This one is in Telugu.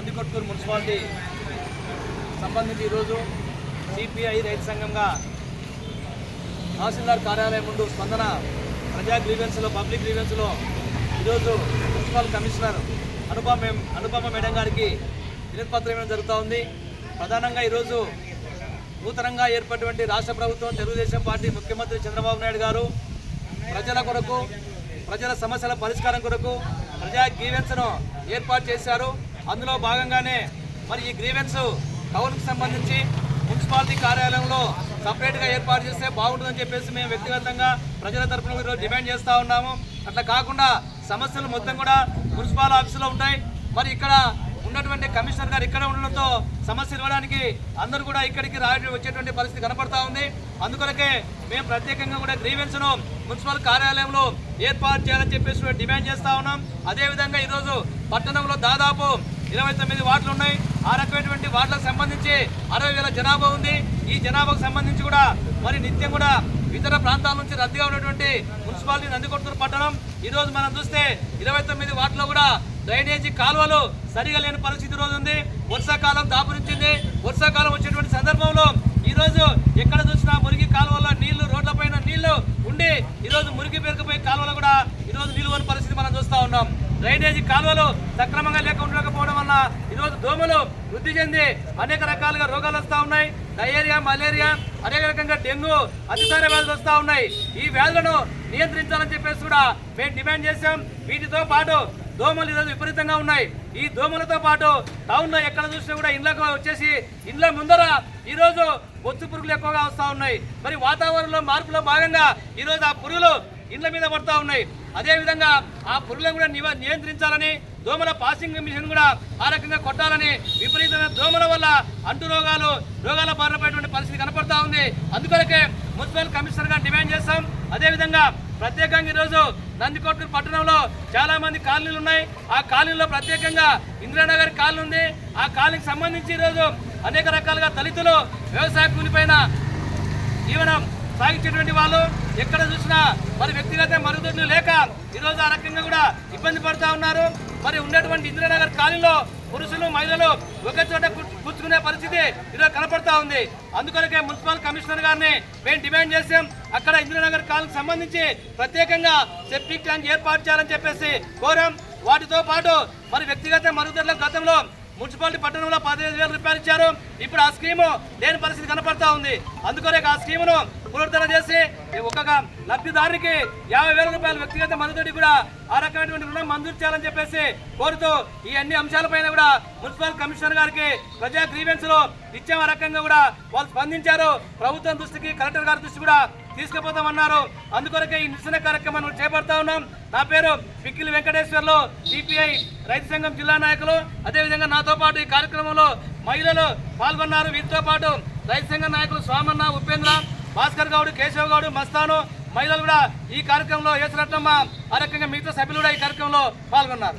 నందికొట్కూరు మున్సిపాలిటీ సంబంధించి ఈరోజు సిపిఐ రైతు సంఘంగా తహసీల్దార్ కార్యాలయం ముందు స్పందన ప్రజా గ్రీవెన్స్లో పబ్లిక్ గ్రీవెన్స్లో ఈరోజు municipal commissioner Anupama Anupama madam గారికి వినతిపత్రం ఇవ్వడం జరుగుతూ ఉంది. ప్రధానంగా ఈరోజు నూతనంగా ఏర్పడినటువంటి రాష్ట్ర ప్రభుత్వం తెలుగుదేశం పార్టీ ముఖ్యమంత్రి చంద్రబాబు నాయుడు గారు ప్రజల కొరకు ప్రజల సమస్యల పరిష్కారం కొరకు ప్రజా గ్రీవెన్స్ను ఏర్పాటు చేశారు. అందులో భాగంగానే మరి ఈ గ్రీవెన్స్ టౌన్కి సంబంధించి మున్సిపాలిటీ కార్యాలయంలో సపరేట్గా ఏర్పాటు చేస్తే బాగుంటుందని చెప్పేసి మేము వ్యక్తిగతంగా ప్రజల తరఫున ఈరోజు డిమాండ్ చేస్తూ ఉన్నాము. అట్లా కాకుండా సమస్యలు మొత్తం కూడా మున్సిపల్ ఆఫీసులో ఉంటాయి. మరి ఇక్కడ ఉన్నటువంటి కమిషనర్ గారు ఇక్కడ ఉండడంతో సమస్య ఇవ్వడానికి అందరూ కూడా ఇక్కడికి రావడం వచ్చేటువంటి పరిస్థితి కనపడతా ఉంది. అందుకొరకే మేము ప్రత్యేకంగా కూడా గ్రీవెన్స్ను మున్సిపల్ కార్యాలయంలో ఏర్పాటు చేయాలని చెప్పేసి డిమాండ్ చేస్తూ ఉన్నాం. అదేవిధంగా ఈరోజు పట్టణంలో దాదాపు ఇరవై తొమ్మిది వార్డులు ఉన్నాయి ఆ రకమైనటువంటి వార్డులకు సంబంధించి అరవై వేల జనాభా ఉంది. ఈ జనాభాకు సంబంధించి కూడా మరి నిత్యం కూడా ఇతర ప్రాంతాల నుంచి రద్దీగా ఉన్నటువంటి మున్సిపాలిటీ నందికొట్టూరు పట్టణం. ఈ రోజు మనం చూస్తే ఇరవై తొమ్మిది వార్డులో కూడా డ్రైనేజీ కాలువలు సరిగా లేని పరిస్థితి రోజు ఉంది. వర్షాకాలం దాపురించింది. వర్షాకాలం వచ్చేటువంటి సందర్భంలో ఈ రోజు ఎక్కడ చూసినా మురికి కాలువల్లో నీళ్ళు రోడ్లపైన నీళ్ళు ఉండి ఈ రోజు మురికి పెరిగిపోయే కాలువలు కూడా ఈ రోజు నిలువని పరిస్థితి డ్రైనేజీ కాలువలు సక్రమంగా లేక ఉండకపోవడం వల్ల ఈరోజు దోమలు వృద్ధి చెంది అనేక రకాలుగా రోగాలు వస్తూ ఉన్నాయి. డయేరియా మలేరియా అనేక రకంగా డెంగ్యూ అతిసార వ్యాధులు వస్తూ ఉన్నాయి. ఈ వ్యాధులను నియంత్రించాలని చెప్పేసి కూడా మేము డిమాండ్ చేశాం. వీటితో పాటు దోమలు ఈరోజు విపరీతంగా ఉన్నాయి. ఈ దోమలతో పాటు టౌన్లో ఎక్కడ చూసినా కూడా ఇండ్లకు వచ్చేసి ఇండ్ల ముందర ఈరోజు రోజు బొత్తు పురుగులు ఎక్కువగా వస్తూ ఉన్నాయి. మరి వాతావరణంలో మార్పులో భాగంగా ఈరోజు ఆ పురుగులు ఇండ్ల మీద పడతా ఉన్నాయి. అదేవిధంగా ఆ పురుగులను కూడా నివ- నియంత్రించాలని దోమల పాసింగ్ మిషన్ కూడా ఆ రకంగా కొట్టాలని విపరీతమైన దోమల వల్ల అంటు రోగాలు రోగాల బారిన పడేటువంటి పరిస్థితి కనపడతా ఉంది. అందుకొరకే మున్సిపల్ కమిషనర్గా డిమాండ్ చేస్తాం. అదేవిధంగా ప్రత్యేకంగా ఈరోజు నందికొట్కూరు పట్టణంలో చాలా మంది కాలనీలు ఉన్నాయి. ఆ కాలనీలో ప్రత్యేకంగా ఇందిరానగర్ కాలనీ ఉంది. ఆ కాలనీకి సంబంధించి ఈరోజు అనేక రకాలుగా దళితులు వ్యవసాయ కూలిపైన జీవనం సాగించేటువంటి వాళ్ళు. ఎక్కడ చూసినా మరి వ్యక్తిగత మరుగుదొడ్లు లేక ఈరోజు ఆ రకంగా కూడా ఇబ్బంది పడుతూ ఉన్నారు. మరి ఉన్నటువంటి ఇందిరానగర్ కాలనీలో పురుషులు మహిళలు ఒకే చోట కూర్చుకునే పరిస్థితి ఈరోజు కనపడతా ఉంది. అందుకొరకే మున్సిపల్ కమిషనర్ గారిని మేము డిమాండ్ చేసాం అక్కడ ఇందిరానగర్ కాలనీకి సంబంధించి ప్రత్యేకంగా సెప్టిక్ ట్యాంక్ ఏర్పాటు చేయాలని చెప్పేసి కోరాం. వాటితో పాటు మరి వ్యక్తిగత మరుగుదొడ్ల గతంలో మున్సిపాలిటీ పట్టణంలో పదిహేను వేల రూపాయలు ఇచ్చారు. ఇప్పుడు ఆ స్కీము లేని పరిస్థితి కనపడతా ఉంది. అందుకొనే ఆ స్కీమును పునరుద్ధరణ చేసి ఒక్కొక్క లబ్ధిదారునికి యాభై వేల రూపాయల వ్యక్తిగత మద్దతుడి కూడా ఆ రకమైనటువంటి రుణం మంజూరు చేయాలని చెప్పేసి కోరుతూ ఈ అన్ని అంశాలపైన కూడా మున్సిపల్ కమిషనర్ గారికి ప్రజా గ్రీవెన్స్లో ఇచ్చే. ఆ రకంగా కూడా వాళ్ళు స్పందించారు. ప్రభుత్వం దృష్టికి కలెక్టర్ గారి దృష్టి కూడా తీసుకుపోతామన్నారు. అందుకొరకే ఈ నిరసన కార్యక్రమాన్ని చేపడతా ఉన్నాం. నా పేరు పిక్కిలి వెంకటేశ్వర్లు సిపిఐ రైతు సంఘం జిల్లా నాయకులు. అదేవిధంగా నాతో పాటు ఈ కార్యక్రమంలో మహిళలు పాల్గొన్నారు. వీరితో పాటు రైతు సంఘం నాయకులు స్వామన్న ఉపేంద్ర భాస్కర్ గౌడ్ కేశవ్ గౌడ్ మస్తాను మహిళలు కూడా ఈ కార్యక్రమంలో యేసరత్నమ్మ ఆ రకంగా మిగతా సభ్యులు కూడా ఈ కార్యక్రమంలో పాల్గొన్నారు.